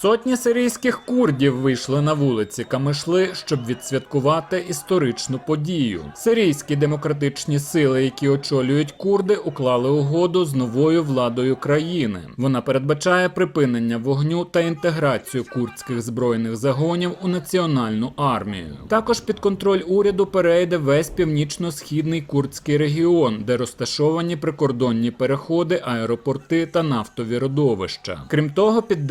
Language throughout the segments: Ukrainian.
Сотні сирійських курдів вийшли на вулиці Камишли, щоб відсвяткувати історичну подію. Сирійські демократичні сили, які очолюють курди, уклали угоду з новою владою країни. Вона передбачає припинення вогню та інтеграцію курдських збройних загонів у національну армію. Також під контроль уряду перейде весь північно-східний курдський регіон, де розташовані прикордонні переходи, аеропорти та нафтові родовища. Крім того, під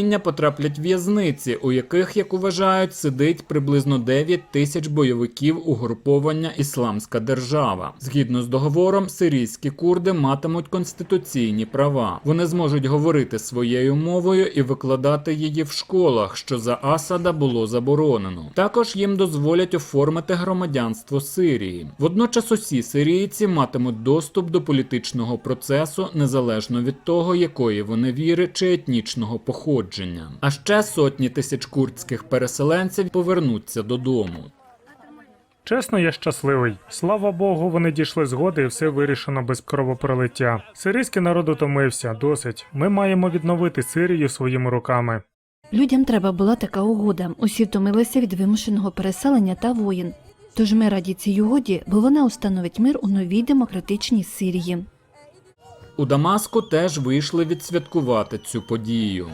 держуправління потраплять в'язниці, у яких, як вважають, сидить приблизно 9 тисяч бойовиків угруповання Ісламська держава. Згідно з договором, сирійські курди матимуть конституційні права. Вони зможуть говорити своєю мовою і викладати її в школах, що за Асада було заборонено. Також їм дозволять оформити громадянство Сирії. Водночас усі сирійці матимуть доступ до політичного процесу незалежно від того, якої вони віри чи етнічного походження. А ще сотні тисяч курдських переселенців повернуться додому. Чесно, я щасливий. Слава Богу, вони дійшли згоди і все вирішено без кровопролиття. Сирійський народ утомився, досить. Ми маємо відновити Сирію своїми руками. Людям треба була така угода. Усі втомилися від вимушеного переселення та воїн. Тож ми раді цій угоді, бо вона установить мир у новій демократичній Сирії. У Дамаску теж вийшли відсвяткувати цю подію.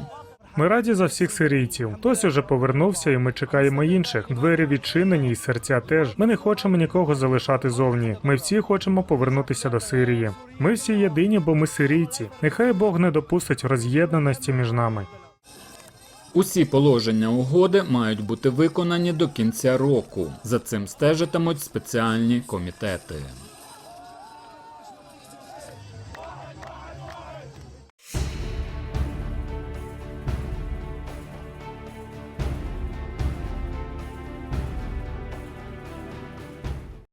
Ми раді за всіх сирійців. Хтось уже повернувся, і ми чекаємо інших. Двері відчинені, і серця теж. Ми не хочемо нікого залишати зовні. Ми всі хочемо повернутися до Сирії. Ми всі єдині, бо ми сирійці. Нехай Бог не допустить роз'єднаності між нами. Усі положення угоди мають бути виконані до кінця року. За цим стежитимуть спеціальні комітети.